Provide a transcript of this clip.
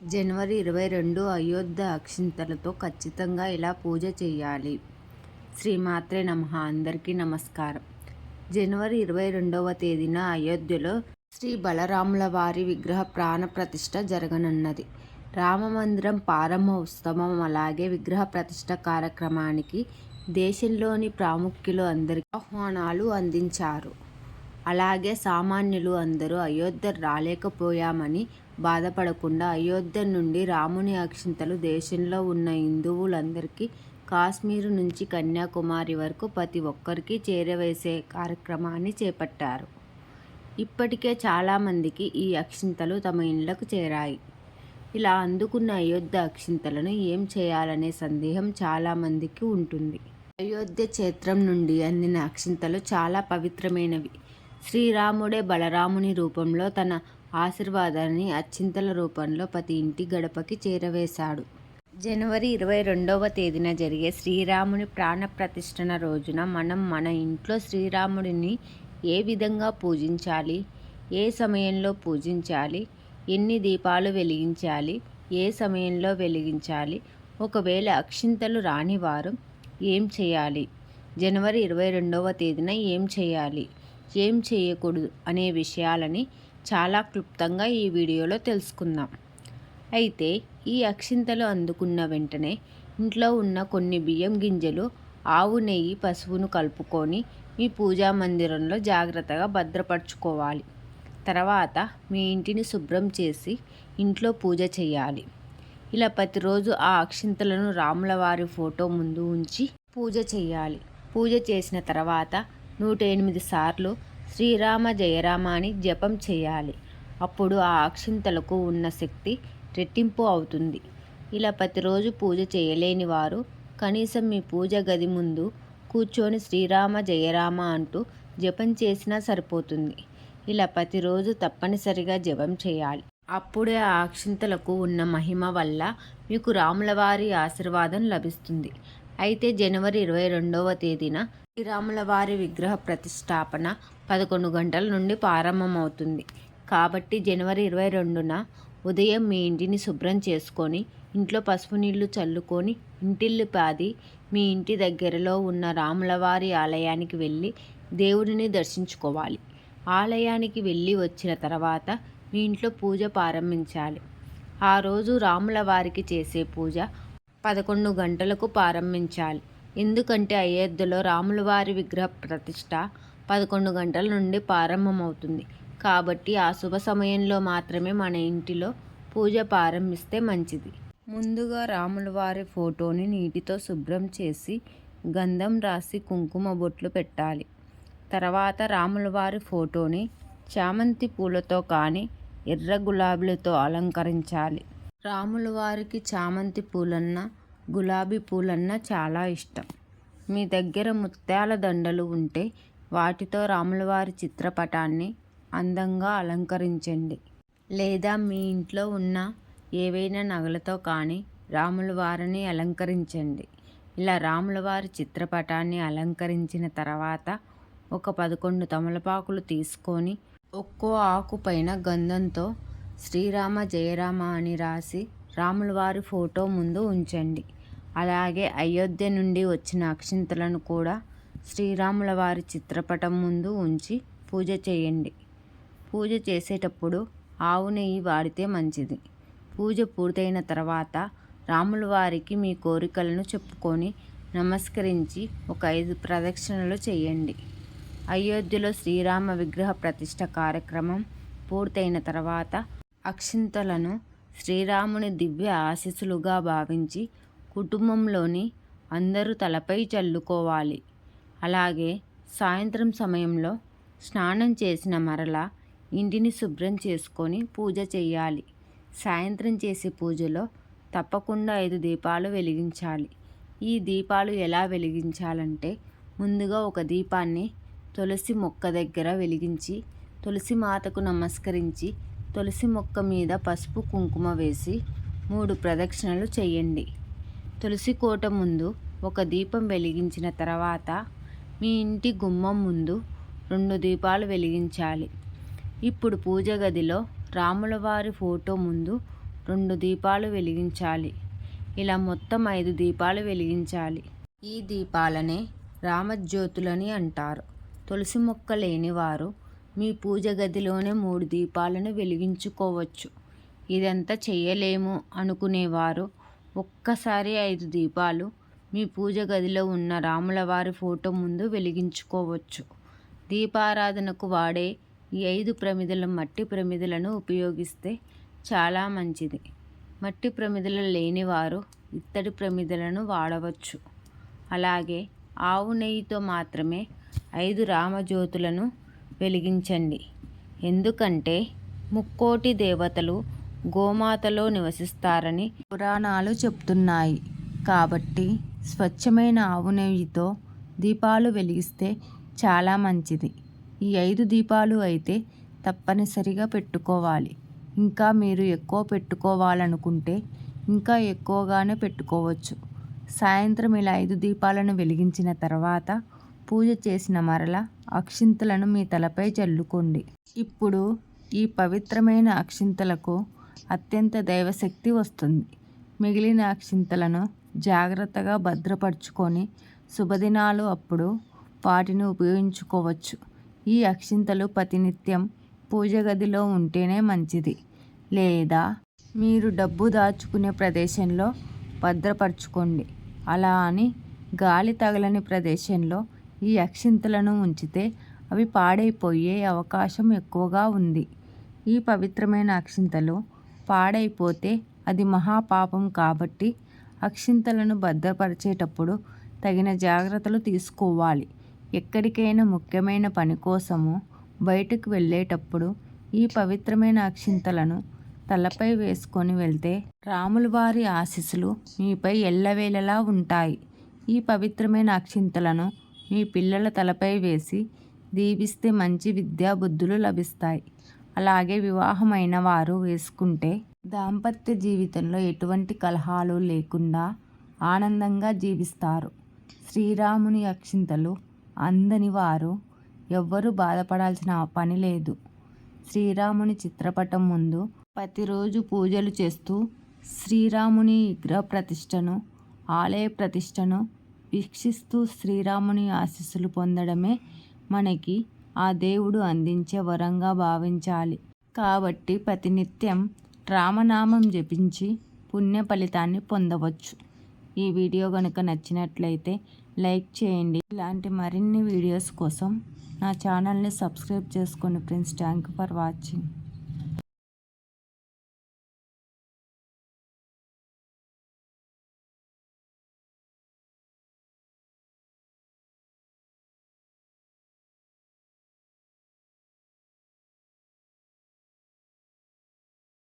జనవరి ఇరవై రెండు అయోధ్య అక్షింతలతో ఖచ్చితంగా ఇలా పూజ చేయాలి? శ్రీమాత్రే నమ. అందరికీ నమస్కారం. జనవరి ఇరవై రెండవ తేదీన అయోధ్యలో శ్రీ బలరాముల వారి విగ్రహ ప్రాణ ప్రతిష్ఠ జరగనున్నది. రామమందిరం ప్రారంభ ఉత్సవం అలాగే విగ్రహ ప్రతిష్ఠ కార్యక్రమానికి దేశంలోని ప్రాముఖ్యులు అందరికీ ఆహ్వానాలు అందించారు. అలాగే సామాన్యులు అందరూ అయోధ్య రాలేకపోయామని బాధపడకుండా అయోధ్య నుండి రాముని అక్షింతలు దేశంలో ఉన్న హిందువులందరికీ కాశ్మీరు నుంచి కన్యాకుమారి వరకు ప్రతి ఒక్కరికి చేరవేసే కార్యక్రమాన్ని చేపట్టారు. ఇప్పటికే చాలామందికి ఈ అక్షింతలు తమ ఇండ్లకు చేరాయి. ఇలా అందుకున్న అయోధ్య అక్షింతలను ఏం చేయాలనే సందేహం చాలామందికి ఉంటుంది. అయోధ్య క్షేత్రం నుండి అందిన అక్షింతలు చాలా పవిత్రమైనవి. శ్రీరాముడే బలరాముని రూపంలో తన ఆశీర్వాదాన్ని అచ్చింతల రూపంలో ప్రతి ఇంటి గడపకి చేరవేశాడు. జనవరి ఇరవై రెండవ తేదీన జరిగే శ్రీరాముని ప్రాణ ప్రతిష్టన రోజున మనం మన ఇంట్లో శ్రీరాముడిని ఏ విధంగా పూజించాలి? ఏ సమయంలో పూజించాలి? ఎన్ని దీపాలు వెలిగించాలి? ఏ సమయంలో వెలిగించాలి? ఒకవేళ అక్షింతలు రానివారు ఏం చేయాలి? జనవరి ఇరవై రెండవ తేదీన ఏం చేయాలి? ఏం చేయకూడదు అనే విషయాలని చాలా క్లుప్తంగా ఈ వీడియోలో తెలుసుకుందాం. అయితే ఈ అక్షింతలు అందుకున్న వెంటనే ఇంట్లో ఉన్న కొన్ని బియ్యం గింజలు ఆవు నెయ్యి పసుపును కలుపుకొని మీ పూజా మందిరంలో జాగ్రత్తగా భద్రపరచుకోవాలి. తర్వాత మీ ఇంటిని శుభ్రం చేసి ఇంట్లో పూజ చేయాలి. ఇలా ప్రతిరోజు ఆ అక్షింతలను రాముల వారి ఫోటో ముందు ఉంచి పూజ చేయాలి. పూజ చేసిన తర్వాత నూట ఎనిమిది సార్లు శ్రీరామ జయరామ అని జపం చేయాలి. అప్పుడు ఆ అక్షింతలకు ఉన్న శక్తి రెట్టింపు అవుతుంది. ఇలా ప్రతిరోజు పూజ చేయలేని వారు కనీసం మీ పూజ గది ముందు కూర్చొని శ్రీరామ జయరామ అంటూ జపం చేసినా సరిపోతుంది. ఇలా ప్రతిరోజు తప్పనిసరిగా జపం చేయాలి. అప్పుడే ఆ అక్షింతలకు ఉన్న మహిమ వల్ల మీకు రాములవారి ఆశీర్వాదం లభిస్తుంది. అయితే జనవరి ఇరవై రెండవ తేదీన శ్రీరాముల వారి విగ్రహ ప్రతిష్టాపన పదకొండు గంటల నుండి ప్రారంభమవుతుంది. కాబట్టి జనవరి ఇరవై రెండున ఉదయం మీ ఇంటిని శుభ్రం చేసుకొని ఇంట్లో పసుపు నీళ్ళు చల్లుకొని ఇంటిల్లు పాది మీ ఇంటి దగ్గరలో ఉన్న రాములవారి ఆలయానికి వెళ్ళి దేవుడిని దర్శించుకోవాలి. ఆలయానికి వెళ్ళి వచ్చిన తర్వాత మీ ఇంట్లో పూజ ప్రారంభించాలి. ఆ రోజు రాముల వారికి చేసే పూజ పదకొండు గంటలకు ప్రారంభించాలి. ఎందుకంటే అయోధ్యలో రాములవారి విగ్రహ ప్రతిష్ట పదకొండు గంటల నుండి ప్రారంభమవుతుంది. కాబట్టి ఆ శుభ సమయంలో మాత్రమే మన ఇంటిలో పూజ ప్రారంభిస్తే మంచిది. ముందుగా రాములవారి ఫోటోని నీటితో శుభ్రం చేసి గంధం రాసి కుంకుమ బొట్లు పెట్టాలి. తర్వాత రాములవారి ఫోటోని చామంతి పూలతో కానీ ఎర్ర గులాబీలతో అలంకరించాలి. రాములవారికి చామంతి పూలన్నా గులాబీ పూలన్నా చాలా ఇష్టం. మీ దగ్గర ముత్యాల దండలు ఉంటే వాటితో రాములవారి చిత్రపటాన్ని అందంగా అలంకరించండి. లేదా మీ ఇంట్లో ఉన్న ఏవైనా నగలతో కానీ రాములవారిని అలంకరించండి. ఇలా రాములవారి చిత్రపటాన్ని అలంకరించిన తర్వాత ఒక పదకొండు తమలపాకులు తీసుకొని ఒక్కో ఆకు పైన గంధంతో శ్రీరామ జయరామ అని రాసి రాములవారి ఫోటో ముందు ఉంచండి. అలాగే అయోధ్య నుండి వచ్చిన అక్షింతలను కూడా శ్రీరాముల వారి చిత్రపటం ముందు ఉంచి పూజ చేయండి. పూజ చేసేటప్పుడు ఆవు నెయ్యి వాడితే మంచిది. పూజ పూర్తయిన తర్వాత రాముల వారికి మీ కోరికలను చెప్పుకొని నమస్కరించి ఒక ఐదు ప్రదక్షిణలు చేయండి. అయోధ్యలో శ్రీరామ విగ్రహ ప్రతిష్ట కార్యక్రమం పూర్తయిన తర్వాత అక్షింతలను శ్రీరాముని దివ్య ఆశీస్సులుగా భావించి కుటుంబంలోని అందరూ తలపై చల్లుకోవాలి. అలాగే సాయంత్రం సమయంలో స్నానం చేసిన మరల ఇంటిని శుభ్రం చేసుకొని పూజ చేయాలి. సాయంత్రం చేసే పూజలో తప్పకుండా ఐదు దీపాలు వెలిగించాలి. ఈ దీపాలు ఎలా వెలిగించాలంటే ముందుగా ఒక దీపాన్ని తులసి మొక్క దగ్గర వెలిగించి తులసి మాతకు నమస్కరించి తులసి మొక్క మీద పసుపు కుంకుమ వేసి మూడు ప్రదక్షిణలు చేయండి. తులసి కోట ముందు ఒక దీపం వెలిగించిన తర్వాత మీ ఇంటి గుమ్మం ముందు రెండు దీపాలు వెలిగించాలి. ఇప్పుడు పూజ గదిలో రాముల వారి ఫోటో ముందు రెండు దీపాలు వెలిగించాలి. ఇలా మొత్తం ఐదు దీపాలు వెలిగించాలి. ఈ దీపాలనే రామజ్యోతులని అంటారు. తులసి మొక్క లేనివారు మీ పూజ గదిలోనే మూడు దీపాలను వెలిగించుకోవచ్చు. ఇదంతా చేయలేము అనుకునేవారు ఒక్కసారి ఐదు దీపాలు. మీ పూజ గదిలో ఉన్న రాములవారి ఫోటో ముందు వెలిగించుకోవచ్చు. దీపారాధనకు వాడే ఈ ఐదు ప్రమిదల మట్టి ప్రమిదలను ఉపయోగిస్తే చాలా మంచిది. మట్టి ప్రమిదలు లేనివారు ఇత్తడి ప్రమిదలను వాడవచ్చు. అలాగే ఆవు నెయ్యితో మాత్రమే ఐదు రామజ్యోతులను వెలిగించండి. ఎందుకంటే ముక్కోటి దేవతలు గోమాతలో నివసిస్తారని పురాణాలు చెప్తున్నాయి. కాబట్టి స్వచ్ఛమైన ఆవు నెయ్యితో దీపాలు వెలిగిస్తే చాలా మంచిది. ఈ ఐదు దీపాలు అయితే తప్పనిసరిగా పెట్టుకోవాలి. ఇంకా మీరు ఎక్కువ పెట్టుకోవాలనుకుంటే ఇంకా ఎక్కువగానే పెట్టుకోవచ్చు. సాయంత్రం ఇలా ఐదు దీపాలను వెలిగించిన తర్వాత పూజ చేసిన మరల అక్షింతలను మీ తలపై చల్లుకోండి. ఇప్పుడు ఈ పవిత్రమైన అక్షింతలకు అత్యంత దైవశక్తి వస్తుంది. మిగిలిన అక్షింతలను జాగ్రత్తగా భద్రపరుచుకొని శుభదినాలు అప్పుడు వాటిని ఉపయోగించుకోవచ్చు. ఈ అక్షింతలు ప్రతినిత్యం పూజ గదిలో ఉంటేనే మంచిది. లేదా మీరు డబ్బు దాచుకునే ప్రదేశంలో భద్రపరచుకోండి. అలా అని గాలి తగలని ప్రదేశంలో ఈ అక్షింతలను ఉంచితే అవి పాడైపోయే అవకాశం ఎక్కువగా ఉంది. ఈ పవిత్రమైన అక్షింతలు పాడైపోతే అది మహాపాపం కాబట్టి అక్షింతలను భద్రపరిచేటప్పుడు తగిన జాగ్రత్తలు తీసుకోవాలి. ఎక్కడికైనా ముఖ్యమైన పని కోసము బయటకు వెళ్ళేటప్పుడు ఈ పవిత్రమైన అక్షింతలను తలపై వేసుకొని వెళ్తే రాముల వారి ఆశీస్సులు మీపై ఎల్లవేళలా ఉంటాయి. ఈ పవిత్రమైన అక్షింతలను మీ పిల్లల తలపై వేసి దీవిస్తే మంచి విద్యాబుద్ధులు లభిస్తాయి. అలాగే వివాహమైన వారు వేసుకుంటే దాంపత్య జీవితంలో ఎటువంటి కలహాలు లేకుండా ఆనందంగా జీవిస్తారు. శ్రీరాముని అక్షింతలు అందని వారు ఎవ్వరూ బాధపడాల్సిన పని లేదు. శ్రీరాముని చిత్రపటం ముందు ప్రతిరోజు పూజలు చేస్తూ శ్రీరాముని విగ్రహ ప్రతిష్టను ఆలయ ప్రతిష్టను వీక్షిస్తూ శ్రీరాముని ఆశీస్సులు పొందడమే మనకి ఆ దేవుడు అందించే వరంగా భావించాలి. కాబట్టి ప్రతినిత్యం రామనామం జపించి పుణ్య ఫలితాన్ని పొందవచ్చు. ఈ వీడియో కనుక నచ్చినట్లయితే లైక్ చేయండి. ఇలాంటి మరిన్ని వీడియోస్ కోసం నా ఛానల్ని సబ్స్క్రైబ్ చేసుకోండి ఫ్రెండ్స్ థ్యాంక్ ఫర్ వాచింగ్.